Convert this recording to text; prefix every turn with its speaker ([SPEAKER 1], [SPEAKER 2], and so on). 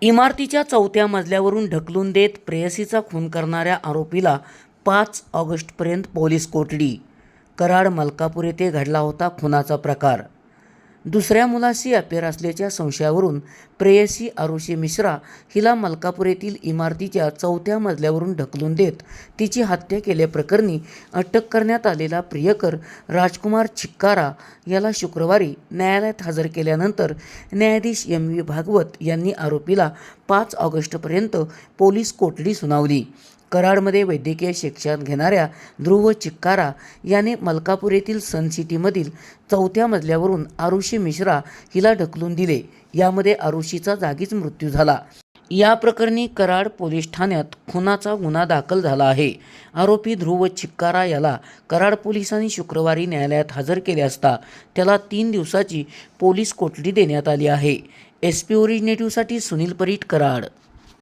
[SPEAKER 1] इमारतीच्या चौथ्या मजल्यावरून ढकलून देत प्रेयसीचा खून करणाऱ्या आरोपीला पाच ऑगस्टपर्यंत पोलीस कोठडी. कराड मलकापूर येथे घडला होता खुनाचा प्रकार. दुसऱ्या मुलाशी अफेअर असल्याच्या संशयावरून प्रेयसी आरुषी मिश्रा हिला मलकापूर येथील इमारतीच्या चौथ्या मजल्यावरून ढकलून देत तिची हत्या केल्याप्रकरणी अटक करण्यात आलेला प्रियकर राजकुमार छिक्कारा याला शुक्रवारी न्यायालयात हजर केल्यानंतर न्यायाधीश एम व्ही भागवत यांनी आरोपीला पाच ऑगस्टपर्यंत पोलीस कोठडी सुनावली. कराडमध्ये वैद्यकीय शिक्षण घेणाऱ्या ध्रुव चिक्कारा याने मलकापूर येथील सन सिटीमधील चौथ्या मजल्यावरून आरुषी मिश्रा हिला ढकलून दिले. यामध्ये आरुषीचा जागीच मृत्यू झाला. या प्रकरणी कराड पोलीस ठाण्यात खुनाचा गुन्हा दाखल झाला आहे. आरोपी ध्रुव चिक्कारा याला कराड पोलिसांनी शुक्रवारी न्यायालयात हजर केले असता त्याला तीन दिवसाची पोलीस कोठडी देण्यात आली आहे. एस पी ओरिजिनेटिव्हसाठी सुनील परीट कराड.